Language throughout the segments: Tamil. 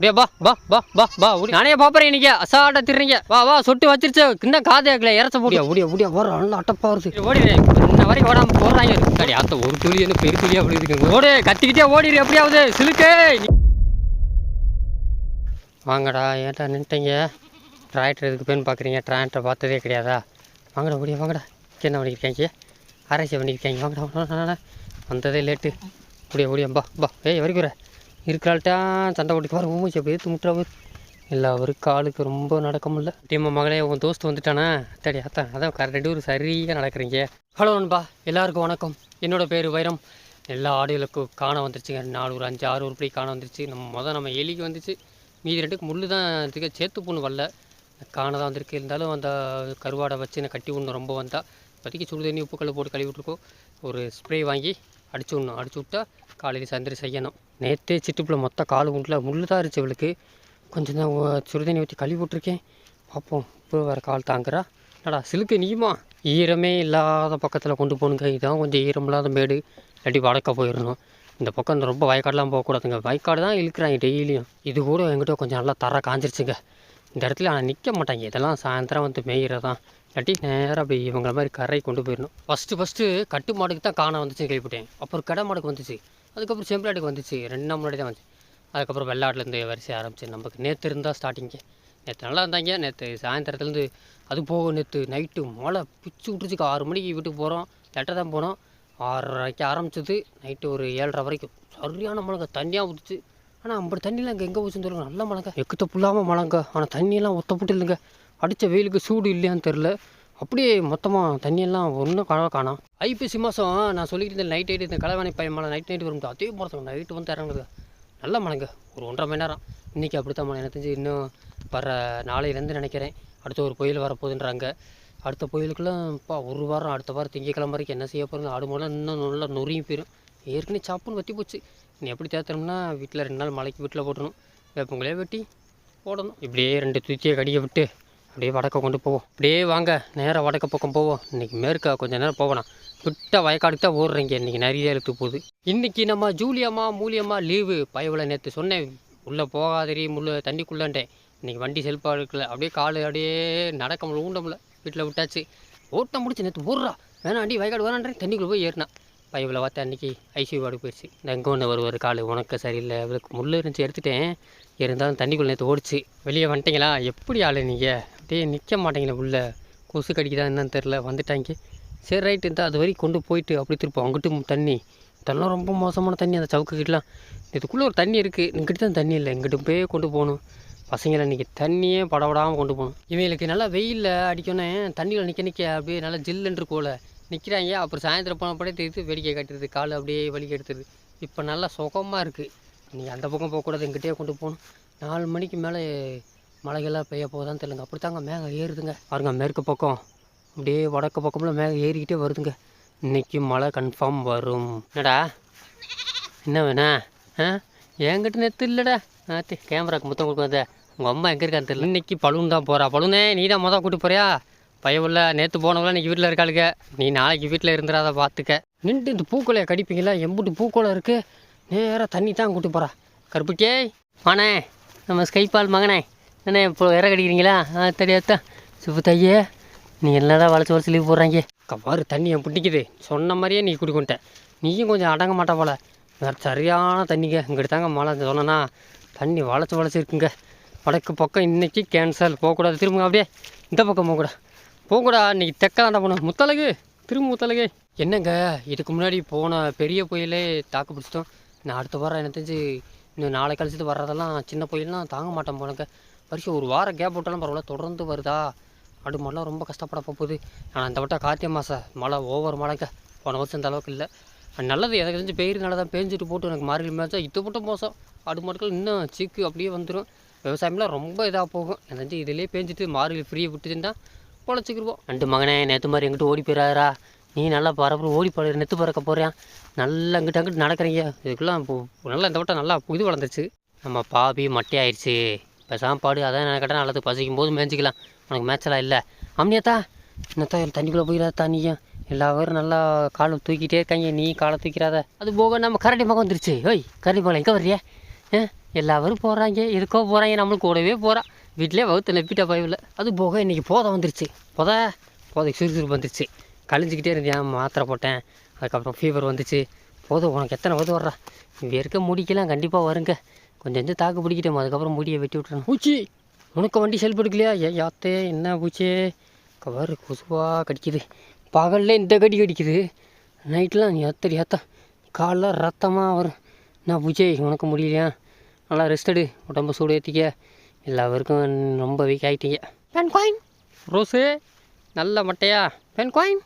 டே பா பா பா பா பா ஓடி. நானே பாப்பறேன் இன்னைக்கு. அசால்ட்டா திருறீங்க வா வா சொட்டு வச்சிருச்சு. இன்னும் காது கேட்கல இறச்ச போடியா ஓடியா ஓடியா வர நல்லா அட்டப்பா வருது. ஓடிடுறேன் இன்ன வரைக்கும் ஓடாம போடுறாங்க சரி அத்த ஒரு துளி என்ன பெரு துளியா அப்படி இருக்குங்க ஓடு கத்திக்கிட்டே ஓடிடு எப்படியாவது. சிலுக்கே. வாங்கடா ஏன்டா நின்ட்டீங்க டிராக்டர் எதுக்கு பேன்னு பார்க்குறீங்க டிராக்டரை பார்த்ததே கிடையாதா? வாங்கடா ஓடியா வாங்கடா. என்ன பண்ணியிருக்காங்க ஆராய்ச்சி பண்ணியிருக்காங்க வாங்கடா வந்ததே லேட்டு ஓடியா ஓடியா பா பா ஏய் வரைக்கும் இருக்கிறாள்கிட்ட சண்டை ஓட்டிக்கு வர ஊமச்சி அப்படி இல்லை அவருக்கு ஆளுக்கு ரொம்ப நடக்க முடியல. டீமா மகளே உன் தோஸ்து வந்துட்டானா? அத்தாடி அத்தான் அதான் கரெக்ட் ரெண்டு பேரும் சரியாக நடக்கிறீங்க. ஹலோ நண்பா எல்லாருக்கும் வணக்கம். என்னோட பேர் வைரம். எல்லா ஆடுகளுக்கும் காண வந்துருச்சுங்க. நாலு ஒரு அஞ்சு ஆறு உருப்படி காண வந்துருச்சு. நம்ம மொதல் நம்ம எலிக்கு வந்துச்சு. மீதி ரெண்டுக்கு முள்ளு தான் இதுக்கு சேர்த்து பொண்ணு வரல. காண தான் வந்திருக்கு. இருந்தாலும் அந்த கருவாடை வச்சு நான் கட்டி ஒன்று ரொம்ப வந்தால் இப்போதைக்கு சுடு தண்ணி உப்புக்கல்ல போட்டு கழுவி விட்ருக்கோம் ஒரு ஸ்ப்ரே வாங்கி அடிச்சு விடணும். அடிச்சு விட்டா காலையில் சாயந்தரம் செய்யணும். நேற்றே சிட்டுப்பில் மொத்த கால் உண்டில் முள்ளு தான் இருந்துச்சு இவளுக்கு. கொஞ்சம் தான் சுடுதண்ணி ஊற்றி கழுவி விட்ருக்கேன் பார்ப்போம் இப்போ வேறு கால் தாங்குறா. என்னடா சிலுக்கு நீமா ஈரமே இல்லாத பக்கத்தில் கொண்டு போகணுங்க. இதான் கொஞ்சம் ஈரம் இல்லாத மேடு. இல்லாட்டி வடக்க போயிடணும். இந்த பக்கம் இந்த ரொம்ப வயக்காடெலாம் போகக்கூடாதுங்க. வயக்காடு தான் இழுக்கிறாங்க டெய்லியும். இது கூட என்கிட்ட கொஞ்சம் நல்லா தர காஞ்சிருச்சுங்க. இந்த இடத்துல ஆனால் நிற்க மாட்டாங்க. இதெல்லாம் சாயந்தரம் வந்து மேயிறதான் இல்லாட்டி நேராக அப்படி இவங்கள மாதிரி கரை கொண்டு போயிடணும். ஃபஸ்ட்டு ஃபஸ்ட்டு கட்டு மாடுக்கு தான் காண வந்துச்சு கேள்விப்பட்டேன். அப்புறம் கடை மாடுக்கு வந்துச்சு. அதுக்கப்புறம் செம்பிளாட்டுக்கு வந்துச்சு. ரெண்டு நாள் முன்னாடி தான் வந்துச்சு. அதுக்கப்புறம் வெள்ளாட்டிலேருந்து வரிசை ஆரம்பிச்சு. நமக்கு நேற்று இருந்தால் ஸ்டார்டிங்கு நேற்று நல்லா இருந்தாங்க. நேற்று சாயந்தரத்துலேருந்து அது போக நேற்று நைட்டு மழை பிச்சு விட்டுச்சுக்கு ஆறு மணிக்கு வீட்டுக்கு போகிறோம் லெட்டர் தான் போனோம். ஆறரைக்கு ஆரம்பிச்சது. நைட்டு ஒரு ஏழரை வரைக்கும். சரியான மழைங்க. தண்ணியாக ஊற்றுச்சு ஆனால் அப்படி தண்ணிலாம் இங்கே எங்கே போச்சுன்னு தெரியல நல்ல மழைங்க. எக்கத்த புல்லாமல் மழைங்க. ஆனால் தண்ணியெல்லாம் ஒத்தப்பட்டு இல்லைங்க. அடித்த வெயிலுக்கு சூடு இல்லையான்னு தெரில அப்படியே மொத்தமாக தண்ணியெல்லாம் ஒன்றும் காண. காணும் ஐப்பசி மாதம் நான் சொல்லிக்கிட்டு இருந்தேன் நைட் நைட்டு இந்த கலவாணி பையன் மழை நைட் நைட்டு வரும் அதே மாதிரி நைட்டு வந்து இறங்குது நல்ல மழைங்க. ஒரு ஒன்றரை மணி நேரம். இன்றைக்கி அப்படித்தான் மழை. எனக்கு தெரிஞ்சு இன்னும் வர நாளையிலேருந்து நினைக்கிறேன். அடுத்த ஒரு புயல் வரப்போகுதுன்றாங்க. அடுத்த புயலுக்கெல்லாம் இப்போ ஒரு வாரம் அடுத்த வாரம் திங்கக்கிழமை வரைக்கும் என்ன செய்ய போகிறோம் ஆடு மாடெல்லாம் இன்னும் நல்லா நொறுங்கி போயிடும் ஏற்கனவே சாப்புன்னு வற்றி போச்சு. எப்படி தேத்துறோம்னா வீட்டில் ரெண்டு நாள் மலைக்கு வீட்டில் போட்டணும் வேப்பங்களே வெட்டி போடணும். இப்படியே ரெண்டு துச்சியை கடிக்க விட்டு அப்படியே வடக்க கொண்டு போவோம். அப்படியே வாங்க நேராக வடக்க பக்கம் போவோம். இன்றைக்கி மேற்கா கொஞ்ச நேரம் போகணும் விட்ட வயக்காடுக்கு தான் ஓடுறீங்க. இன்றைக்கி நிறைய எழுத்து போகுது. இன்றைக்கி நம்ம ஜூலியம்மா மூலியம்மா லீவு. பயவில் நேற்று சொன்னேன் உள்ளே போகாதரி முள்ள தண்ணிக்குள்ளேன்ட்டேன். இன்றைக்கி வண்டி செல்ஃபாக இருக்கல அப்படியே கால் அப்படியே நடக்க முடியல ஊண்ட முடியல. வீட்டில் விட்டாச்சு. ஓட்டம் முடிச்சு நேற்று ஓடுறா வேணாம் வயக்காடு வேணான்றேன். தண்ணிக்குள்ளே போய் ஏறினா. பைபிளை பார்த்து அன்றைக்கி ஐசியூ வார்டு போயிடுச்சு இந்த எங்கே ஒன்று வருவார் கால் உனக்கு சரியில்லை. அவளுக்கு முள் இருந்துச்சு எடுத்துட்டேன். இருந்தாலும் தண்ணிக்குள்ளே நேற்று ஓடிச்சு. வெளியே வந்துட்டீங்களா? எப்படி ஆளு நீங்கள் அப்படியே நிற்க மாட்டீங்களா உள்ள. கொசு கடிக்குதா என்னன்னு தெரில வந்துட்டாங்க. சரி ரைட்டு இருந்தால் அது வரைக்கும் கொண்டு போயிட்டு அப்படி திருப்போம். அங்கிட்டும் தண்ணி. இதெல்லாம் ரொம்ப மோசமான தண்ணி அந்த சவுக்கு கிட்டலாம். இதுக்குள்ளே ஒரு தண்ணி இருக்குது இங்கிட்ட தான் தண்ணி இல்லை. இங்கிட்டும் போய் கொண்டு போகணும். பசங்களை இன்றைக்கி தண்ணியே படபடாமல் கொண்டு போகணும். இவங்களுக்கு நல்லா வெயிலில் அடிக்கணும். தண்ணியில் நிற்க நிற்க அப்படியே நல்லா ஜில்லுன்று போல. நிற்கிறாங்க அப்புறம் சாயந்தரம் போனப்படே படம் வேடிக்கை காட்டுறது கால் அப்படியே வலிக்கு எடுத்துருது இப்போ நல்லா சுகமாக இருக்குது நீங்கள் அந்த பக்கம் போகக்கூடாது எங்கிட்டே கொண்டு போகணும். நாலு மணிக்கு மேலே மழைகள்லாம் பெய்ய போதான்னு தெரியலங்க. அப்படி தாங்க மேகம் ஏறுதுங்க. பாருங்க மேற்கு பக்கம். அப்படியே வடக்கு பக்கம்லாம் மேகம் ஏறிக்கிட்டே வருதுங்க. இன்றைக்கி மழை கன்ஃபார்ம் வரும். என்னடா? என்ன வேணா? ஆ? என்கிட்ட நெத்து இல்லைடா. ஆத்தி கேமராக்கு முத்தம் கொடுக்காத உங்கள் அம்மா எங்கே இருக்கான்னு தெரியல. இன்னைக்கு பலூன் தான் போகிறா பலூனே நீ தான் மொதல் கூட்டி போறியா? பயவுள்ள நேற்று போனவங்களாம் இன்னைக்கு வீட்டில் இருக்காளுங்க நீ நாளைக்கு வீட்டில் இருந்துடாத பார்த்துக்க நின்று இந்த பூக்கொலையை கடிப்பீங்களா? எம்புட்டு பூக்கோலை இருக்குது நேராக தண்ணி தான் கூட்டி போகிறா கருப்புக்கே. வானே நம்ம ஸ்கைபால் மகனே. என்ன இப்போ இற கடிக்கிறீங்களா? ஆ தெரியாதான் சுப்பு தையே நீ என்னடா வளைச்சி வளைச்சி லீவ் போடுறாங்க? பாரு தண்ணி என் பிடிக்குது சொன்ன மாதிரியே நீ குடிக்கொண்டேன் நீயும் கொஞ்சம் அடங்க மாட்டா போல. வேறு சரியான தண்ணிங்க. இங்கிட்டு தாங்க மழை சொன்னனா தண்ணி வளைச்சி வளைச்சி இருக்குங்க. வடக்கு பக்கம் இன்னைக்கு கேன்சல் போகக்கூடாது. திரும்ப அப்படியே. இந்த பக்கம் போகக்கூடாது. போங்கடா இன்னைக்கு தெக்கலாண்டா போனோம் முத்தலகு திரும்ப முத்தலகு என்னங்க இதுக்கு முன்னாடி போன பெரிய புயலே தாக்கு பிடிச்சிட்டோம். நான் அடுத்த வாரம் எனக்கு தெரிஞ்சு இன்னும் நாளை கழிச்சிட்டு வர்றதெல்லாம் சின்ன புயல்லாம் தாங்க மாட்டேன் போனங்க வருஷம் ஒரு வாரம் கேப் விட்டாலும் பரவாயில்ல தொடர்ந்து வருதா? அப்படி மாடெலாம் ரொம்ப கஷ்டப்பட போகுது. ஆனால் இந்த வட்டம் கார்த்திகை மாதம் மழை ஓவர் மழைங்க. போன வருஷம் இந்த அளவுக்கு இல்லை. நல்லது எனக்கு தெரிஞ்சு பெயிர் நல்லா தான் பேஞ்சிட்டு போட்டு எனக்கு மார்கழி மேய்ச்சா இது மட்டும் மோசம். ஆடு மாடுகள் இன்னும் சீக்கு அப்படியே வந்துடும் விவசாயம்லாம் ரொம்ப இதாக போகும். எனக்கு தெரிஞ்சு இதிலே பேஞ்சிட்டு மார்கழி ஃப்ரீயை விட்டுச்சுன்னா பொழைச்சிக்கிருவோம் ரெண்டு மகனே நேற்று மாதிரி எங்கிட்ட ஓடி போயிடாதா நீ நல்லா பரப்புற ஓடி போற நெத்து பறக்க போகிறேன் நல்லா அங்கிட்ட அங்கிட்டு நடக்கிறீங்க. இதுக்கெல்லாம் நல்லா இந்த வட்டம் நல்லா இது வளர்ந்துருச்சு. நம்ம பாபி மட்டையாயிருச்சு. இப்போ சாப்பாடு அதான் எனக்கு கேட்டால் நல்லது பசிக்கும் போது மேய்ச்சிக்கலாம் உனக்கு மேய்ச்சலாம் இல்லை. அம்னியாத்தா என்னத்தா தண்ணிக்குள்ளே போயிடாதா நீயும் எல்லா பேரும் நல்லா காலை தூக்கிட்டே இருக்காங்க. நீ காலை தூக்கிறாத. அது போக நம்ம கரடி மகம் வந்துருச்சு. ஓய் கரடி மகம் எங்கே வர்றியா? எல்லாரும் போகிறாங்க எதுக்கோ போகிறாங்க நம்மளுக்கு கூடவே போகிறான் வீட்டிலே வகுத்து நப்பிட்ட பயவில் அது போக இன்றைக்கி போதை வந்துருச்சு. போதை? போதைக்கு சுறுசுறுப்பு வந்துருச்சு. கழிஞ்சிக்கிட்டே இருந்தேன் மாத்திரை போட்டேன். அதுக்கப்புறம் ஃபீவர் வந்துச்சு. போதும் உனக்கு எத்தனை போது வர்றா? இங்கே இருக்க முடிக்கலாம் கண்டிப்பாக வருங்க. கொஞ்சம் கொஞ்சம் தாக்கு பிடிக்கிட்டோம். அதுக்கப்புறம் முடியை வெட்டி விட்டுறணும். பூச்சி! உனக்கு வண்டி செல்ஃப் எடுக்கலையா? ஏ யாத்தே என்ன பூச்சி? கவர் கொசுவாக கடிக்குது. பகல்ல இந்த கடி கடிக்குது. நைட்லாம் எத்தடி ஏத்தா காலைல ரத்தமாக வரும். என்ன பூச்சி உனக்கு முடியலையா? நல்லா ரெஸ்ட் எடு. உடம்பு சூடு ஏற்றிக்க எல்லாருக்கும் ரொம்ப வீக் ஆகிட்டீங்க பென் காயின் ரோஸு நல்ல மட்டையா? பென் காயின்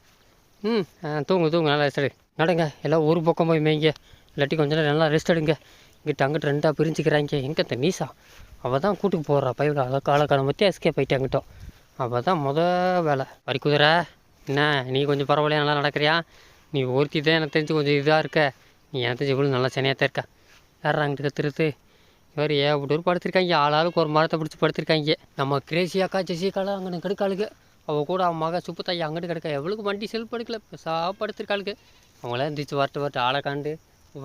ம் தூங்கு தூங்கு நல்லா ரெஸ்ட் எடு. நடங்க எல்லாம் ஒரு பக்கம் போய் மேய்ங்க. இல்லாட்டி கொஞ்ச நேரம் நல்லா ரெஸ்ட் எடுங்க. இங்கிட்ட அங்கிட்ட ரெண்டாக பிரிஞ்சுக்கிறாங்க எங்கே இந்த நீசா அவள் தான் கூட்டுக்கு போடுறா பையன் அதை காலக்காலம் பற்றி எஸ்கேப் ஆகிட்டு அங்கிட்டோம் அவள் தான் முத வேலை. வரி குதிரை என்ன நீ கொஞ்சம் பரவாயில்லையா? நல்லா நடக்கிறியா? நீ ஒருத்தி தான் எனக்கு தெரிஞ்சு கொஞ்சம் இதாக இருக்க. நீ எனக்கு தெரிஞ்சு இவ்வளோ நல்லா சனியாக தான் இருக்கா. யாரா அங்கிட்டு கத்துறது இவர் ஏகப்பட்டு படுத்திருக்காங்க. ஆளாளுக்கு ஒரு மரத்தை பிடிச்சி படுத்திருக்காங்க. நம்ம கிரேசியாக்கா ஜெசிக்காலாம் அங்கே கெடுக்காளுக்கு அவள் கூட அவன் மக தாய் அங்கிட்டு கிடக்க. எவ்வளோக்கு வண்டி செல்ஃப் எடுக்கல பெருசா படுத்திருக்காளுக்கு அவங்களாம் எந்திரிச்சு வரட்டு வரட்டு ஆளை காண்டு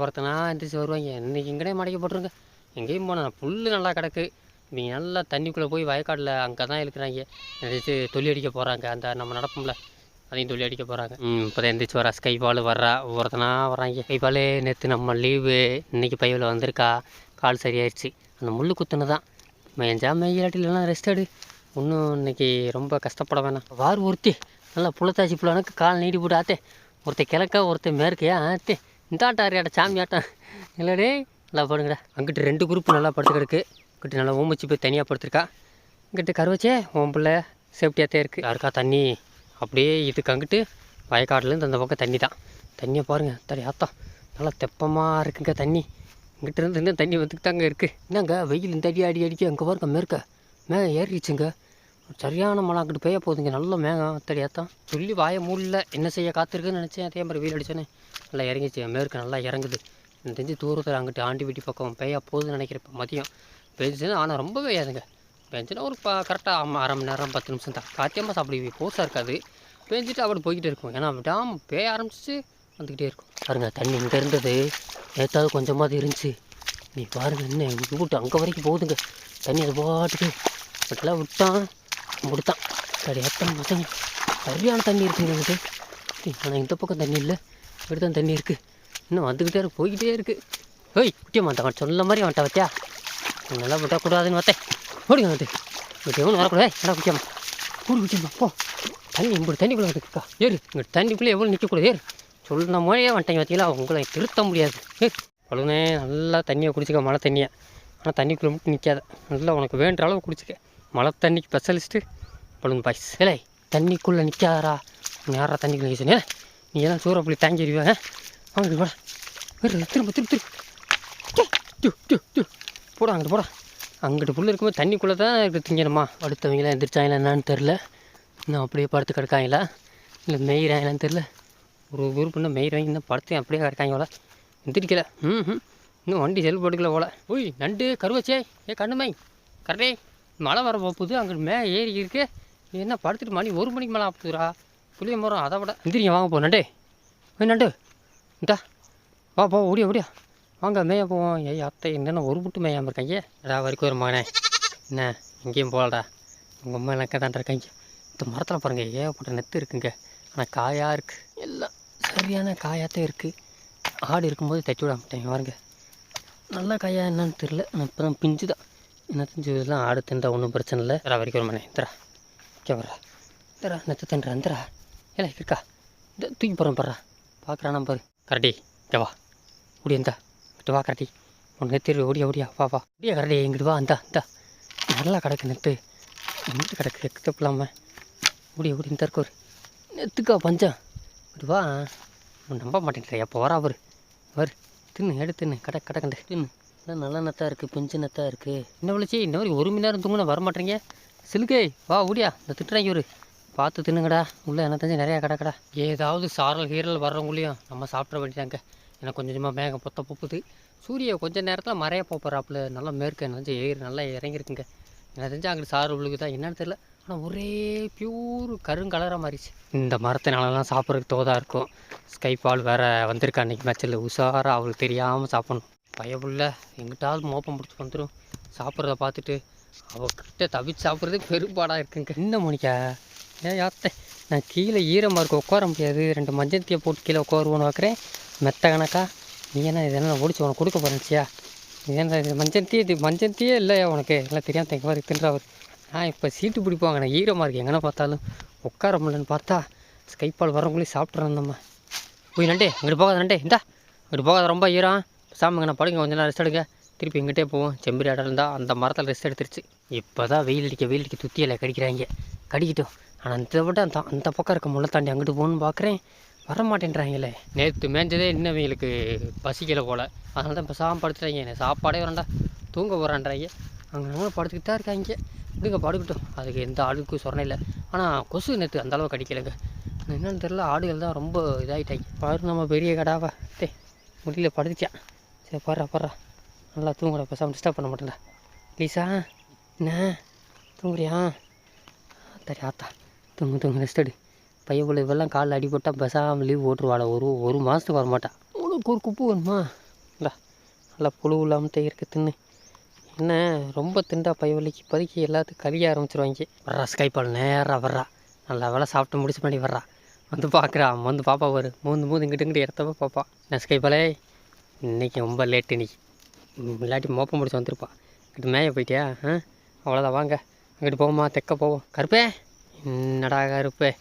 ஒருத்தனா எந்திரிச்சு வருவாங்க. இன்றைக்கி இங்கனே மடக்கி போட்டுருங்க. எங்கேயும் போனால் புல் நல்லா கிடக்கு. இவங்க நல்லா தண்ணிக்குள்ளே போய் வயக்காட்டில் அங்கே தான் இருக்கிறாங்க. எந்திரிச்சு தொல்லி அடிக்க போகிறாங்க அந்த நம்ம நடப்போம்ல அதையும் தொழில் அடிக்க போகிறாங்க இப்போ தான் எந்திரிச்சு வரா. ஸ்கைபால் வர்றா. ஒவ்வொருத்தனா வராங்க ஸ்கைபால் நேற்று நம்ம லீவு இன்றைக்கி பையில் வந்திருக்கா. கால் சரியாயிடுச்சு அந்த முள்ளு குத்துனு தான் மேஞ்சா இல்லைனா ரெஸ்ட் எடு. இன்னும் இன்னைக்கு ரொம்ப கஷ்டப்பட வேணாம். வார் ஒருத்தி நல்லா புள்ளத்தாச்சி புள்ளனுக்கு கால் நீடி போட்டு ஆத்தே. ஒருத்தன் கிழக்க ஒருத்தன் மேற்கையா ஆத்தே. இந்த ஆட்டம் சாமி ஆட்டம். இல்லடே நல்லா பாடுங்கடா. அங்கிட்டு ரெண்டு குரூப் நல்லா படுத்து இங்கிட்டு நல்லா ஓமச்சு போய் தனியாக படுத்துருக்கா. இங்கிட்டு கருவச்சே உன் பிள்ளை சேஃப்டியாக தான் இருக்குது யாருக்கா தண்ணி? அப்படியே இதுக்கு அங்கிட்டு வயக்காடுலேருந்து அந்த பக்கம் தண்ணி தான் தண்ணியை பாருங்கள் தடி ஆத்தம். நல்லா தெப்பமாக இருக்குங்க தண்ணி. இங்கிட்ட இருந்து இன்னும் தண்ணி வந்துட்டு தாங்க இருக்குது என்னங்க வெயில் இந்த அடி அடி அடிக்க அங்கே பாருங்க மேற்க. மேகம் ஏறிடுச்சுங்க. சரியான மழை அங்கிட்டு பெய்ய போகுதுங்க. நல்ல மேகம் தெரியாதான் சொல்லி வாய மூடல. என்ன செய்ய காத்திருக்குன்னு நினச்சேன். அதே மாதிரி வெயில் அடிச்சோன்னே. நல்லா இறங்கிச்சு மேற்கு நல்லா இறங்குது. எனக்கு தெரிஞ்சு தூரத்தில் அங்கிட்டு ஆண்டி வீட்டி பக்கம் பெய்ய போகுதுன்னு நினைக்கிறேன் மதியம் பெய்ஞ்சுன்னா ஆனால் ரொம்ப பெய்யாதுங்க. பெஞ்சுன்னா ஒரு ப கரெக்டாக அரை மணி நேரம் பத்து நிமிஷம் தான் காத்தியமாக சாப்பிடுவி போஸாக இருக்காது. பெஞ்சிட்டு அப்படி போய்கிட்டே இருக்கும். ஏன்னா விடாமல் பேய ஆரம்பிச்சிச்சு. வந்துக்கிட்டே இருக்கும். பாருங்க தண்ணி இங்கே இருந்தது. நேற்றாவது கொஞ்சமாக இருந்துச்சு. நீ பாருங்க என்ன வீட்டு அங்கே வரைக்கும் போகுதுங்க. தண்ணி அது பாட்டுக்கு பட்டெல்லாம் விட்டான் முடித்தான். சரி எத்தனை பசங்க. சரியான தண்ணி இருக்குங்க எனக்கு ஆனால் இந்த பக்கம் தண்ணி இல்லை. இப்படி தான் தண்ணி இருக்குது இன்னும் வந்துக்கிட்டே இருக்கு போய்கிட்டே இருக்குது ஓய் குட்டியம்மா அவன் சொன்ன மாதிரி அவன்கிட்ட வத்தியா நல்லா விட்டக்கூடாதுன்னு வத்தேன். ஓடிங்க வந்து இங்கிட்ட எவ்வளோ வரக்கூடாது. என்ன குட்டியம்மா? கூடு குட்டியம்மா போ. தண்ணி இப்படி தண்ணிக்குள்ளே வந்துருக்கா ஏறு. இங்கே தண்ணிக்குள்ளே எவ்வளோ நிற்கக்கூடாது ஏறு. சொன்ன மாதிரியே வந்துட்டீங்க பார்த்தீங்களா உங்களை திருத்த முடியாது. ஏ பழுனே நல்லா தண்ணியை குடிச்சிக்க மழை தண்ணியை. ஆனால் தண்ணிக்குள்ளே மட்டும் நிற்காத நல்லா உனக்கு வேண்டுற அளவு குடிச்சிக்க. மழை தண்ணிக்கு ஸ்பெஷலிஸ்ட்டு பழுன் பாய்ஸ் இல்லை தண்ணிக்குள்ளே நிற்காதரா நேரா தண்ணிக்குள்ளே நிற்க நீ எல்லாம் சூறப்புள்ளி தாங்கிடுவேன் வாங்க போடா வேறு திரும்ப திரும்ப திரும்ப. டு, டு, டு. போடா அங்கிட்டு போடா. அங்கிட்டு புல் இருக்கும்போது தண்ணிக்குள்ளே தான் இருக்குது திங்கணுமா? அடுத்தவங்களாம் எந்திரிச்சாங்களா என்னான்னு தெரில இன்னும் அப்படியே படுத்து கிடக்காங்களா? இல்லை மேயிறாங்களான்னு தெரில ஒரு குரூப் இன்னும் வாங்கி இன்னும் படுத்து அப்படியே கிடக்காங்க போல. எந்திரிக்கல. ம் ம். இன்னும் வண்டி செல் போட்டுக்கல போல. ஓய் நண்டு கருவச்சே. ஏ கண்ணுமை கரெக்டே மழை வர போகுது. அங்கிட்டு மே ஏறி இருக்கு. நீ என்ன படுத்துட்டு மணி ஒரு மணிக்கு மேலே ஆப்புதுரா புளிய மரம் அதை விட. எந்திரிங்க வாங்க போ நண்டு. ஓய் நண்டு. இந்தா. வா போ ஓடியா ஓடியா. வாங்க மேய போவோம். ஏய் அத்தை என்னென்ன ஒரு முட்டு மேயாமல் இருக்காங்க? டா வரைக்கும் ஒரு மகனே. என்ன எங்கேயும் போகலடா. உங்கள் அம்மா எனக்கு தான் இருக்காங்க. இந்த மரத்தில் பாருங்கள் ஏகப்பட்ட நெத்து இருக்குங்க. ஆனால் காயாக இருக்குது எல்லாம் சரியான காயாகத்தான் இருக்குது ஆடு இருக்கும்போது தைச்சி விட மாட்டேங்க வாருங்க நல்ல காயா என்னன்னு தெரில இப்போ தான் பிஞ்சு தான் என்ன தெரிஞ்சதுலாம் இதெல்லாம் ஆடு தின்றா ஒன்றும் பிரச்சனை இல்லை. தரா வரைக்கும் ஒரு மணி தரா ஓகே வரா தரா நெத்து தின்றா தரா ஏல இருக்கா. இந்த தூக்கி போகிறேன் பாடுறா பார்க்குறான் பாரு. கரடி இங்கே வா. ஓடி இந்தா இங்கிட்டு வா கரடி. உன் நெத்திரு ஓடியா ஓடியா. வா வா. ஓடியா கரடி இங்கிட்டு வா அந்தா இந்தா. நல்லா கிடக்கு நெத்து. நெத்து கிடக்கு? எக்கு இல்லாமல் ஓடி ஓடி இந்த இருக்கோரு நெத்துக்கா பஞ்சம். இதுவா நம்ப மாட்டேங்கிறா. எப்போ வரா அவர்? வரு. தின்னு எடு தின்னு. கடை கடை கண்டு. தின்னு. எல்லாம் நல்ல நத்தாக இருக்குது பிஞ்சு நத்தாக இருக்குது என்ன விழிச்சி? இந்த மாதிரி ஒரு மணி நேரம் தூங்கினா வர மாட்டேங்க சிலுக்கே வா ஓடியா. இந்த திட்டுறாங்க ஒரு பார்த்து தின்னுங்கடா. உள்ளே என்ன தெரிஞ்சு நிறையா கடை கடை. ஏதாவது சாரல் கீரல் வர்றவங்களையும் நம்ம சாப்பிட வேண்டியதாங்க. எனக்கு கொஞ்சம் கொஞ்சமாக மேகம் பொத்த பொப்புது. சூரிய கொஞ்ச நேரத்தில் மறைய போகிறாப்புல நல்லா மேற்கு நினச்சி ஏறி நல்லா இறங்கியிருக்குங்க. எனக்கு தெரிஞ்சு அங்கிட்டு சாறு விழுகுதா? என்னன்னு தெரியல. ஆனால் ஒரே பியூர் கருங்கலராக மாறிச்சு இந்த மரத்தினாலலாம் சாப்பிட்றதுக்கு தோதாக இருக்கும். ஸ்கை பால் வேறு வந்திருக்கா அன்றைக்கி மேட்சில்? உஷாராக அவளுக்கு தெரியாமல் சாப்பிடணும். பயப்புள்ள எங்கிட்டாவது மோப்பம் பிடிச்சி வந்துடும் சாப்பிட்றத பார்த்துட்டு அவகிட்ட தவிச்சு சாப்பிட்றதே பெரும்பாடாக இருக்குங்க. என்ன மணிக்கா ஏன் யாத்தே நான் கீழே ஈரமாக இருக்க உட்கார முடியாது. ரெண்டு மஞ்சத்தியை போட்டு கீழே உட்காருவோன்னு பார்க்குறேன் மெத்த கணக்கா? நீ என்ன இதெல்லாம் நான் ஒடிச்சு உனக்கு கொடுக்க போகிறேன்ச்சியா இது என்ன இது மஞ்சத்தியே இது மஞ்சத்தியே இல்லையா உனக்கு? எல்லாம் தெரியாம எங்கள் மாதிரி தின்றவர் நான் இப்போ சீட்டு பிடிப்பாங்க. நான் ஈரமாக இருக்கு எங்கன்னா பார்த்தாலும் உட்கார முடியலன்னு பார்த்தா ஸ்கைப்பால் வரவங்களே சாப்பிட்றேன் நம்ம. போய் நண்டே இங்கிட்டு போகாத நண்டே இந்தா. இங்கிட்டு போகாத ரொம்ப ஈரம் சாமிங்க நான் படுங்க. கொஞ்ச நேரம் ரெஸ்ட் எடுங்க. திருப்பி எங்கிட்டே போவோம். செம்பரி இடம் இருந்தால் அந்த மரத்தில் ரெஸ்ட் எடுத்துருச்சு. இப்போ தான் வெயில் அடிக்க வெயில் அடிக்க துத்தியில் கடிக்கிறாங்க. கடிக்கட்டும். ஆனால் அந்த விட அந்த அந்த பக்கம் இருக்க முள்ள தாண்டி அங்கிட்டு போகணும்னு பார்க்குறேன். வர மாட்டேன்றாங்களே நேற்று மேஞ்சதே இன்னும் இவங்களுக்கு பசிக்கலை போல். அதனால தான் இப்போ சாம் படுத்துறாங்க சாப்பாடே வரண்டா தூங்க போகிறான்றாங்க அங்கே நம்மளும் இருக்காங்க. இதுங்க படுக்கட்டும். அதுக்கு எந்த ஆளுக்கும் சொரணை இல்லை. ஆனால் கொசு நேற்று அந்த அளவு கடிக்கலைங்க என்னன்னு தெரில ஆடுகள் தான் ரொம்ப இதாகிட்டாங்க பாரு நம்ம பெரிய கடாவா. டே முடியல படுத்துச்சான் சரி பாடுறா பாடுறா. நல்லா தூங்குற பேசாமல் டிஸ்டர்ப் பண்ண மாட்டேன்டா. ப்ளீஸா என்ன? தூங்குறியா? சரி ஆத்தா. தூங்கு தூங்கு ரெஸ்ட் எடு. பையன் பிள்ளை இவெல்லாம் காலில் அடிபட்டால் பேசாமல் லீவ் ஓட்டுருவாடா ஒரு ஒரு மாதத்துக்கு வரமாட்டான் உனக்கு ஒரு குப்பு வேணுமா? இல்லை நல்லா புழு இல்லாமல் தேயிருக்கு தின்னு. என்ன? ரொம்ப திண்டா பையவலிக்கு இப்போதைக்கு எல்லாத்துக்கும் கறிய ஆரம்பிச்சிருவாங்க வர்றா ஸ்கைப்பால் நேராக வர்றா. நல்லா வேலை சாப்பிட்டு முடிச்ச மாதிரி வர்றா. வந்து பார்க்குறா வந்து பாப்பா வரு மூந்து மூந்து இங்கிட்டு இங்கிட்டு இடத்தப்ப பாப்பா. என்ன ஸ்கைப்பாலே இன்னைக்கு ரொம்ப லேட்டு இன்னைக்கு. இல்லாட்டி மோப்பம் முடிச்சு வந்திருப்பா. இங்கிட்டு மேய போயிட்டியா? ஆ? அவ்வளோதான் வாங்க. அங்கிட்டு போவோமா? தெக்க போவோம். கருப்பே? என்னடா கருப்பே?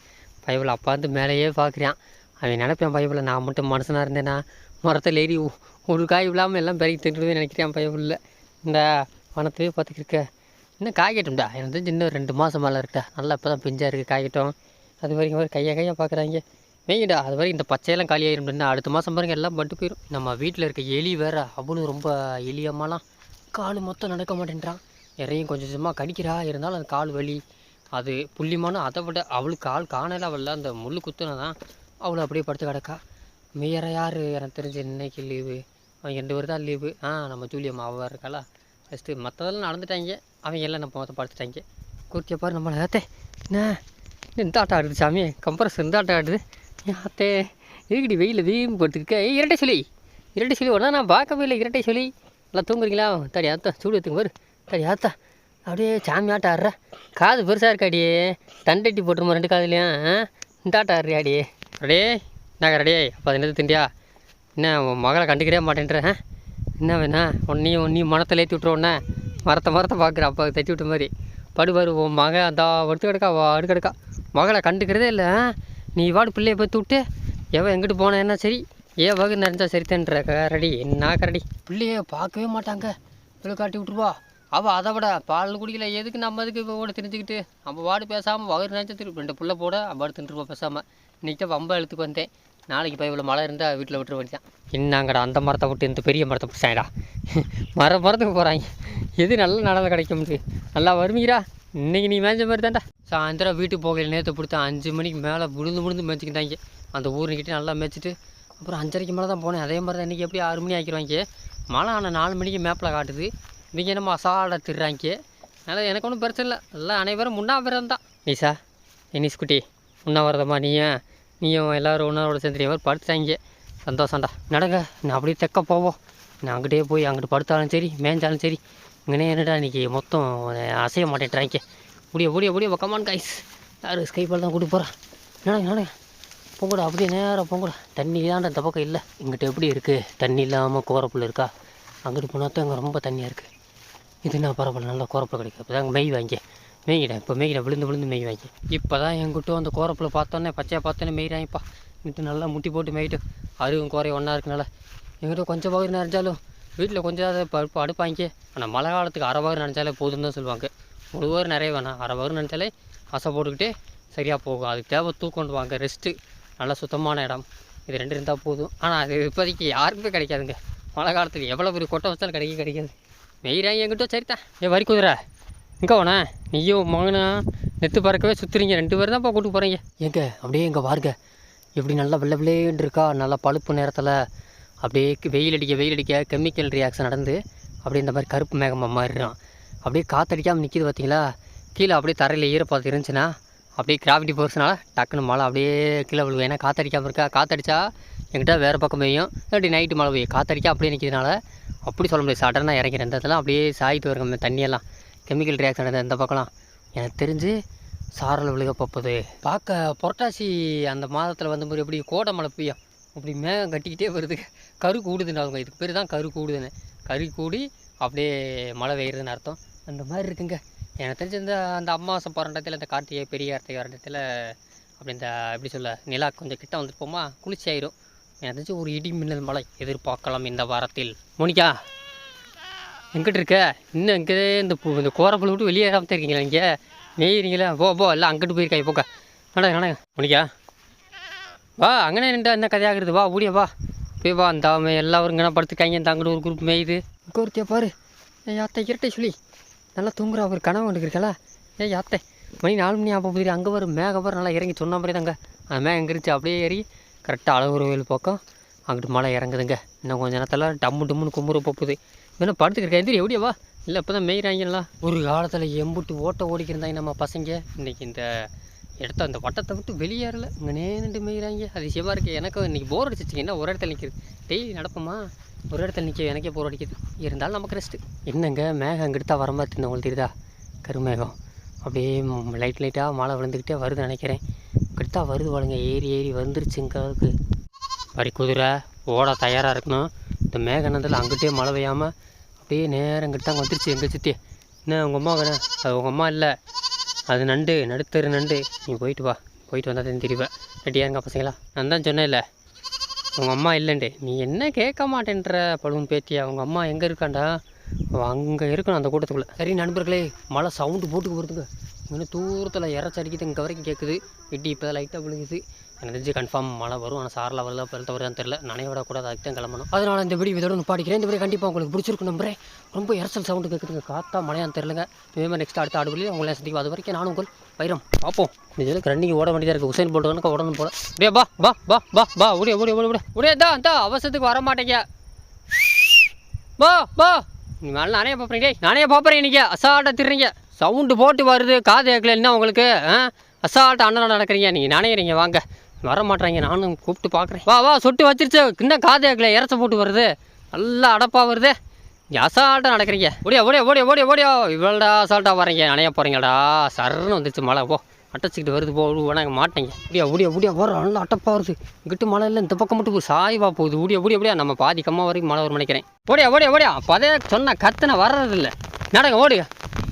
பைபிள் அப்பா வந்து மேலேயே பார்க்குறான் அவன் நினைப்பேன் பைபிளை. நான் மட்டும் மனுஷனாக இருந்தேனா? மரத்தில் ஏறி ஒரு காய் விழாமல் எல்லாம் பெருகி தின்றுவேன் நினைக்கிறேன் பைபிளில். இந்த வனத்திலே பார்த்துக்கிருக்க இன்னும் காய்கட்டும்டா? எனக்கு தெரிஞ்சு இன்னும் ரெண்டு மாதம் மேலே இருக்கா நல்லா இப்போ தான் பிஞ்சாக இருக்குது காய்கட்டும். அது வரைக்கும் வரை கையை கையாக பார்க்குறாங்க மெய்யிடா அது வரைக்கும் இந்த பச்சையெல்லாம் காலியாயிரும் இன்னும் அடுத்த மாதம் பாருங்க எல்லாம் பட்டு போயிடும் நம்ம வீட்டில் இருக்க எலி வேறு அவளும் ரொம்ப எலியம்மாலாம். கால் மொத்தம் நடக்க மாட்டேன்றான் இறையும் கொஞ்சம் கொஞ்சமாக கடிக்கிறா. இருந்தாலும் அந்த கால் வலி. அது புள்ளிமானும் அதை விட அவளுக்கு கால் காணல அவள் அந்த முள் குத்துனதான். அவளை அப்படியே படுத்து கிடக்கா. வேற யார்? எனக்கு தெரிஞ்சு இன்னைக்கு லீவு அவன் ரெண்டு பேர் தான் லீவு ஆ நம்ம ஜூலியம்மா அவள் இருக்காளா? ஃபஸ்ட்டு மற்றதெல்லாம் நடந்துட்டாங்க. அவங்க எல்லாம் நம்ம மொத்தம் படுத்துட்டாங்க குர்த்தியை பாரு நம்மளை ஏத்தே என்ன? இந்த ஆட்டம் ஆடுது சாமி. கம்ப்ரஸ் இந்த ஆட்டம் ஆடுது. ஏன் அத்தே. எதுக்கடி வெயிலில் வீம்பு படுத்துருக்க ஏய் இரட்டை சொல்லி இரட்டை சொல்லி ஒன்றா நான் பார்க்கவே இல்லை இரட்டை சொல்லி நல்லா தூங்குறீங்களா? தடி ஆத்தா சூடு எடுத்துங்க பாரு. தடி ஆத்தா அப்படியே சாமி ஆட்டம் ஆடுற. காது பெருசாக இருக்காடியே தண்டட்டி போட்டுருமா ரெண்டு காதுலையும் இந்த ஆட்டம் ஆடுறியாடியே அடே என்ன ரெடியே அப்போ அது என்னது திண்டியா? என்ன உன் மகளை கண்டுக்கிறே மாட்டேன்ற என்ன வேணா உன்னையும் உன்னையும் மனத்தில் ஏற்றி விட்ருவோன்னே மரத்தை மரத்தை பார்க்குற அப்பா தட்டி விட்ட மாதிரி. படுபாரு உன் மக அந்த அடுத்து கிடக்கா வா அடுக்க கிடக்கா. மகளை கண்டுக்கிறதே இல்லை நீ வாடு பிள்ளையை பார்த்து விட்டு எவன் எங்கிட்டு போனேன்னா என்ன சரி? ஏ வகு நிறைஞ்சா சரித்தன்ற கரடி. என்ன கரடி? பிள்ளைய பார்க்கவே மாட்டாங்க. பிள்ளை காட்டி விட்ருவா அவள் அதை விட பால் குடிக்கல எதுக்கு நம்ம அதுக்கு இப்போ ஓட தெரிஞ்சுக்கிட்டு? நம்ம வாடு பேசாமல் வகு நினச்சா திருப்பி ரெண்டு பிள்ளை போட அவ்வாடு தின்றுருப்போம் பேசாமல் இன்றைக்கி வம்பை வம்ப எழுத்துக்கு வந்தேன். நாளைக்கு இப்போ இவ்வளோ மழை இருந்தால் வீட்டில் விட்டுற வேண்டியதான் என்னங்கடா அந்த மரத்தை விட்டு இந்த பெரிய மரத்தை பிடிச்சாங்கடா. மர மரத்துக்கு போகிறாங்க எது நல்ல நடலை கிடைக்கும் நல்லா வருவீங்களா இன்னைக்கு நீ மேய்ஞ்ச மாதிரி தான்டா. சாயந்தரம் வீட்டுக்கு போகல நேற்று பிடித்த அஞ்சு மணிக்கு மேலே விழுந்து விழுந்து மேய்ச்சிக்கிட்டாங்க. அந்த ஊருக்கிட்டே நல்லா மேய்ச்சிட்டு அப்புறம் அஞ்சரைக்கு மேலே தான் போனேன். அதே மாதிரி தான் இன்றைக்கி எப்படி ஆறு மணி ஆக்கிடுவாங்க. மழை ஆனால் நாலு மணிக்கு மேப்பில் காட்டுது. இவங்க என்னமோ அசால்ட்டாக திடுறாங்க அதனால் எனக்கு ஒன்றும் பிரச்சனை இல்லை. எல்லாம் அனைவரும் முன்னாபிரம் தான். நீசா எனிஸ் குட்டி. உண்ணாவிரதமா நீயும் நீயும் எல்லோரும் உன்னோட சேர்ந்துட்டு மாதிரி படுத்துட்டாங்க சந்தோஷம்டா. நடங்க நான் அப்படியே தெக்க போவோம். நான் அங்கிட்டே போய் அங்கிட்டு படுத்தாலும் சரி மேய்ஞ்சாலும் சரி இங்கனே என்னடா இன்றைக்கி மொத்தம் அசைய மாட்டேன்றாங்க முடிய முடிய முடிய கமான் காய்ஸ் யார் ஸ்கைபால் தான் கூட்டி போகிறேன் நடங்க நடங்க. பொங்கடா அப்படியே நேராக பொங்கடா. தண்ணி தான்டா இந்த பக்கம் இல்லை. இங்கிட்ட எப்படி இருக்குது தண்ணி இல்லாமல் கோரப்புல் இருக்கா? அங்கிட்டு போனால் தான் இங்கே ரொம்ப தண்ணியாக இருக்குது இது நான் பரவாயில்ல நல்லா கோரப்புல கிடைக்கும். இப்போ தான் மெய் வாங்கி. மேய்கிட்டேன் இப்போ மேய்கிட்டேன் விழுந்து விழுந்து மேய் வாங்கி இப்போ தான் என்கிட்ட அந்த கோரப்பில் பார்த்தோன்னே பச்சையாக பார்த்தோன்னே மேய்றாங்கப்பா இங்கிட்ட நல்லா முட்டி போட்டு மேய்ட்டு. அருகும் குறை ஒன்றா இருக்கனால. எங்கிட்ட கொஞ்சம் பகுதி நினைச்சாலும் வீட்டில் கொஞ்சம் பருப்பு அடுப்பாங்க ஆனால் மழை காலத்துக்கு அரை பகுதி நினச்சாலே போதும் தான் சொல்லுவாங்க. முழு பகுதி நிறைய வேணாம். அரை பகுதி நினச்சாலே அசை போட்டுக்கிட்டே சரியாக போகும். அதுக்கு தேவை தூக்கொண்டு வாங்க. ரெஸ்ட்டு நல்லா சுத்தமான இடம். இது ரெண்டு இருந்தால் போதும். ஆனால் அது இப்போதைக்கு யாருக்குமே கிடைக்காதுங்க. மழை காலத்துக்கு எவ்வளோ பெரிய கொட்டை வச்சாலும் கிடைக்க கிடைக்காது. மெய்றாங்க எங்கிட்ட சரிதான். ஏ வரி குதிரை. எங்கே போன நீயும் மகனா நெத்து பறக்கவே சுற்றுறீங்க ரெண்டு பேரும் தான் இப்போ கூட்டு போகிறீங்க எங்க அப்படியே எங்கே பாருங்க எப்படி நல்லா வெள்ளை வெள்ளேன்னு இருக்கா? நல்லா பழுப்பு நேரத்தில் அப்படியே வெயில் அடிக்க வெயில் அடிக்க கெமிக்கல் ரியாக்ஷன் நடந்து அப்படியே இந்த மாதிரி கருப்பு மேகமாக மாறிடும். அப்படியே காற்றடிக்காமல் நிற்கிது பார்த்தீங்களா கீழே அப்படியே தரையில் ஈரப்பதம் இருந்துச்சுன்னா அப்படியே கிராவிட்டி போர்ஸ்னால டக்குன்னு மழை அப்படியே கீழே விழுவும் ஏன்னா காற்றடிக்காமல் இருக்கா? காற்றடிச்சா எங்கிட்ட வேறு பக்கம் பெய்யும். இல்லாட்டி நைட்டு மழை பெய்யும். காற்றடிக்கா அப்படியே நிற்கிறதுனால அப்படி சொல்ல முடியாது. சடனாக இறங்கிறேன் இந்த இடத்துல அப்படியே சாயிட்டு வருங்க. தண்ணியெல்லாம் கெமிக்கல் ரியாக்ஷன் இந்த பக்கம்லாம். எனக்கு தெரிஞ்சு சாரல் விழுக போப்பது பார்க்க புரட்டாசி அந்த மாதத்தில் வந்து மாதிரி எப்படி கோடை மழை பெய்யும். அப்படி மேகம் கட்டிக்கிட்டே வருது. கரு கூடுதுன்னு அவங்க இதுக்கு பேர் தான் கரு கூடுதுன்னு. கரு கூடி அப்படியே மழை பெய்யுறதுன்னு அர்த்தம். அந்த மாதிரி இருக்குங்க. எனக்கு தெரிஞ்ச இந்த அந்த அமாவாசை பரண்டத்தில் இந்த கார்த்திகை பெரிய கார்த்திகை வரண்டத்தில் அப்படி இந்த எப்படி சொல்ல நிலா கொஞ்சம் கிட்ட வந்துட்டு போமா குளிர்ச்சி ஆயிரும் எனக்கு தெரிஞ்சு ஒரு இடி மின்னல் மழை எதிர்பார்க்கலாம் இந்த வாரத்தில். மோனிகா! எங்கிட்ட இருக்க? இன்னும் எங்கே இந்த பூ இந்த கோரப்பில் விட்டு வெளியே ஏறாமல் இருக்கீங்களா இங்கே? மேயிறீங்களா? போ போ எல்லாம் அங்கிட்டு போயிருக்காய் போக்க. நட நட மோனிகா? வா அங்கனே நின்று என்ன கதையாகிறது வா ஓடியா வா. போய் வா அந்த அவன் எல்லாரும் இங்கே படுத்துக்காங்க இந்த அங்கிட்டு ஒரு குரூப் மேயுது. இங்கே ஒருத்தியா பாரு. ஏ அத்தை இரட்டை சொல்லி. நல்லா தூங்குறா ஒரு கனவு ஒன்று இருக்கல ஏ அத்தை மணி நாலு மணி ஆகும் போகுது. அங்கே வரும் மேக வரும் நல்லா இறங்கி சொன்ன மாதிரி தாங்க அந்த மேகம் எங்கிருச்சு அப்படியே ஏறி கரெக்டாக அழகுற வேல் பக்கம். அங்கிட்டு மழை இறங்குதுங்க. இன்னும் கொஞ்சம் நேரத்தில் டம்மு டம்முன்னு கும்புற போகுது. வேணா படுத்துக்கிறேன். எந்திரி எப்படியா வா? இல்லை இப்போ தான் மேய்கிறாங்களா ஒரு காலத்தில் எம்புட்டு ஓட்ட ஓடிக்கிருந்தாங்க நம்ம பசங்க. இன்றைக்கி இந்த இடத்த அந்த வட்டத்தை விட்டு வெளியேறல இங்கே நேர்ந்து மேய்கிறாங்க அதிசயமாக இருக்குது எனக்கும் இன்றைக்கி போர் அடிச்சிச்சிங்க என்ன ஒரு இடத்துல நிற்கிது டெய்லி நடப்போமா? ஒரு இடத்துல நிற்க எனக்கே போர் அடிக்குது. இருந்தாலும் நமக்கு ரெஸ்ட்டு என்னங்க மேகம் அங்கிட்டு தான் வர மாதிரி தெரியுது உங்களுக்கு தெரியுதா? கருமேகம். அப்படியே லைட் லைட்டாக மழை விழுந்துக்கிட்டே வருதுன்னு நினைக்கிறேன். இங்கிட்டு வருது பாருங்க. ஏறி ஏறி வந்துருச்சுங்கிறதுக்கு வரி குதிரை ஓட தயாராக இருக்கணும். இந்த மேகனத்தில் அங்கிட்டே மழை பெய்யாமல் அப்படியே நேரம் இங்கிட்ட அங்கே வந்துருச்சு. எங்கள் சித்தி? என்ன உங்கள் அம்மா வேணா அது உங்கள் அம்மா இல்லை. அது நண்டு நடுத்தரு நண்டு. நீ போயிட்டு வா. போயிட்டு வந்தால் தான் தெரியுவேன் ரெடியாக இருங்க பசங்களா? நான் தான் சொன்னேன்ல. உங்கள் அம்மா இல்லைண்டு நீ என்ன கேட்க மாட்டேன்ற பழுவன் பேத்தியா. உங்கள் அம்மா எங்கே இருக்காண்டா? அங்கே இருக்கணும் அந்த கூட்டத்துக்குள்ளே. சரி நண்பர்களே மழை சவுண்டு போட்டுக்கு போகிறதுக்கு இன்னும் தூரத்தில் இறச்சடிக்குது இங்கே வரைக்கும் கேட்குது இட்டி இப்போ லைட்டாக விழுகுது. எனக்கு தெரிஞ்சு கன்ஃபார்ம் மழை வரும். ஆனால் சாரில் வரல பெருத்த வருதான் தெரில நனைய விடக்கூடாது அதுக்கு தான் கிளம்பணும். அதனால் இந்த வீடியோ இதோட பாடிக்கிறேன். இந்த வீடியோ கண்டிப்பாக உங்களுக்கு பிடிச்சிருக்கும் நம்புறேன். ரொம்ப இரசல் சவுண்டு கேட்குதுங்க காத்தா மழையான்னு தெரிலங்க இதே மாதிரி நெக்ஸ்ட் அடுத்த ஆடுகளில் உங்களை சந்திக்கும். அது வரைக்கும் நானும் உங்கள் வைரம். பார்ப்போம். இதுக்கு ரன்னிங் ஓட வேண்டியதாக இருக்குது உசைன் போட்டுக்கணும் உடனே போல. அப்படியே பா பா பா பா பா ஓடிய ஓடிய ஓடிய ஓடிய. ஓடிய தான் தான் அவசரத்துக்கு வர மாட்டேங்க. பா பா நீ மேலே நானே பார்ப்பறீங்க டேய் நானே பார்ப்பறேன் இன்றைக்கி அசால்ட்டாக திருறீங்க சவுண்டு போட்டு வருது. காது கேட்கல என்ன உங்களுக்கு ஆ? அசால்ட்டாக அண்ணன் நடக்கிறீங்க. நீங்கள் நினைக்கிறீங்க வாங்க. வர மாட்டாங்க நானும் கூப்பிட்டு பார்க்குறேன். வா வா சொட்டு வச்சிருச்சு. இன்னும் காது கேட்கல இறச்ச போட்டு வருது. நல்லா அடப்பாக வருது. நீ அசால்ட்டாக நடக்கிறீங்க. ஓடியா ஓடியா ஓடியா ஓடியா ஓடியா. இவ்வளோடா அசால்ட்டாக வரீங்க நனைய போகிறீங்கடா சர்ன்னு வந்துருச்சு மழை. போ அட்டச்சிக்கிட்டு வருது போ. மாட்டேங்க. ஓடியா ஓடியா ஓடியா. வர நல்லா அட்டப்பா வருது. இங்கிட்டு மழை இல்லை இந்த பக்கம் மட்டும் சாய்வா போகுது. ஓடியா ஓடியா ஓடியா. நம்ம பாதி கம்மா வரைக்கும் மழை வரும் நினைக்கிறேன். ஓடியா ஓடியா ஓடியா. அப்போதே சொன்ன கத்தனை வர்றதில்லை. நடங்க ஓடுங்க.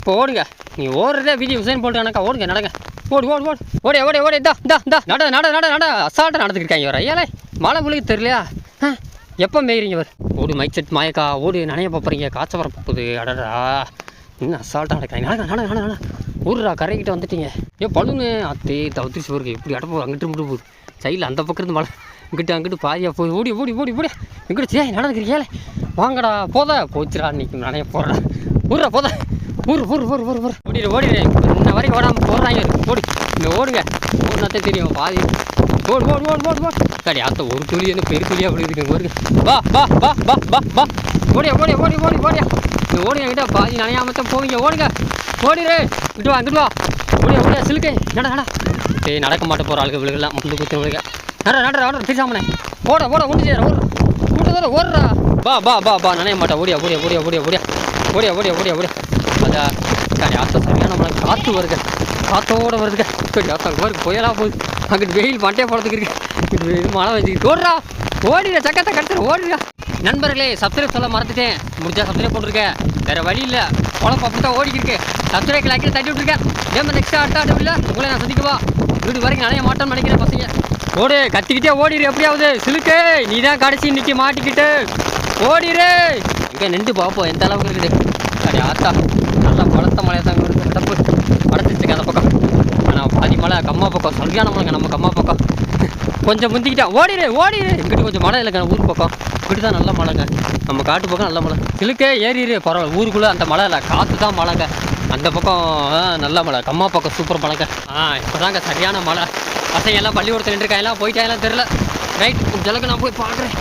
இப்போ ஓடுங்க. நீ ஓடுறதே விதி உசைன் போட்டு கணக்கா ஓடுங்க நடங்க. ஓடு ஓடு ஓடு. ஓடே ஓடே ஓடே இதா இந்தா இந்தா. நட நட நட நட. அசால்ட்டாக நடந்துக்கிருக்காங்க வர ஏலே மழை விழுகு தெரியலையா? ஆ எப்போ மேய்றீங்க இவர்? ஓடு மைக் செட் மாயக்கா. ஓடு நனைய பார்ப்பறீங்க காய்ச்சல் வர போகுது. அடடா. இன்னும் அசால்ட்டாக நடக்காங்க நட நட நட நட ஊருடா கரைக்கிட்ட வந்துட்டீங்க. ஏன் பழுனு அத்தே தவிர்த்து போருக்கு இப்படி அடப்போ அங்கிட்டு முட்டு போகுது. சைடில் அந்த பக்கம் இருந்து மழை. இங்கிட்டு அங்கிட்டு பாதியாக போகுது. ஓடி ஓடி ஓடி ஓடி. இங்கிட்டு சே நடந்துக்கிறீங்களே வாங்கடா போதா. போச்சுடா இன்னைக்கு நனைய போகிறேன் ஊர்ற போத ஊர் ஊர் ஊர் ஊர் ஊர். ஓடிடு ஓடிடு. இன்ன வரைக்கும் ஓடாமல் போடுறாங்க ஓடி. இங்கே ஓடுங்க. ஓடுனாத்தே தெரியும் பாதி. ஓடு ஓடு ஓடு ஓடு ஓடு. சரி அத்த ஒரு துளி என்ன பெரிய துளியாக விழுதுங்க ஓடுங்க. வா வா வா வா வா. வா ஓடியா ஓடி ஓடி ஓடி ஓடியா. இங்கே ஓடுங்க கிட்ட பாதி நனையாமத்தான் போவீங்க. ஓடுங்க. ஓடிடு. இங்கிட்டு வா இங்கிட்டு வா. ஓடியா ஓடியா சிலுக்கை. நட நட. சரி நடக்க மாட்டே போகிற ஆளுக்கு விழுகலாம். முந்து குத்து விழுக. நட நட நட. பேசாமனே ஓட ஓட ஒன்று செய்யற ஓடு ஓடுறா. ஓடுறா. பா பா பா பா நனைய மாட்டா ஓடியா ஓடியா ஓடியா ஓடியா ஓடியா. ஓடியா ஓடியா ஓடியா ஓடியா அதா சரி ஆத்தா சரியான மழை காற்று வருது. காத்தோட வருதுங்க சரி ஆத்தா பாருங்க புயலா போகுது அங்கிட்டு வெயில் மண்டையை போகிறதுக்கு இருக்கு. வெயில் மழை வச்சுக்கிட்டு ஓடுறா ஓடிடா. சக்கத்தை கடுத்துற ஓடிடா. நண்பர்களே சப்ஸ்கிரைப் சொல்ல மறந்துட்டேன். முடிஞ்சா சப்ஸ்கிரைப் போட்டிருக்கேன் வேற வழி இல்லை. குழப்பம் அப்படி தான் ஓடிக்கிட்டு சப்ஸ்கிரைப் லைக்கில் தட்டி விட்டுருக்கேன் ஏன் நெக்ஸ்ட் அடுத்த இல்லை உங்களை நான் சந்திக்கவா? வீடு வரைக்கும் நிறைய மாட்டோம்னு நினைக்கிறேன் பசங்க. ஓடு கத்திக்கிட்டே ஓடிடு எப்படியாவது. சிலுக்கு நீ தான் கடைசி இன்னைக்கு மாட்டிக்கிட்டு. ஓடிரு இங்கே நின்று பார்ப்போம் எந்த அளவுக்கு இருக்குது. சரி ஆத்தா நல்லா பலத்த மலையை தாங்க இருக்குது தப்பு படத்துச்சு அந்த பக்கம். ஆனால் பாதி மழை கம்மா பக்கம். சரியான மழைங்க நம்ம கம்மா பக்கம். கொஞ்சம் முந்திக்கிட்டா ஓடிடு ஓடிடு இங்கிட்டு கொஞ்சம் மழை இல்லைங்க ஊர் பக்கம். இப்படி தான் நல்ல மழைங்க. நம்ம காட்டு பக்கம் நல்ல மழை. இழுக்கே ஏறிடு பரவாயில்ல. ஊருக்குள்ளே அந்த மழை இல்லை காற்று தான் மழைங்க. அந்த பக்கம் ஆ, நல்ல மழை. கம்மா பக்கம் சூப்பர் மழைங்க. ஆ இப்போ தாங்க சரியான மழை. பசங்க எல்லாம் பள்ளிக்கூடத்தில் நின்றுருக்காங்க. எல்லாம் போயிட்டாங்கலாம் தெரில ரைட் ஜலக்கு நான் போய் பார்க்குறேன்.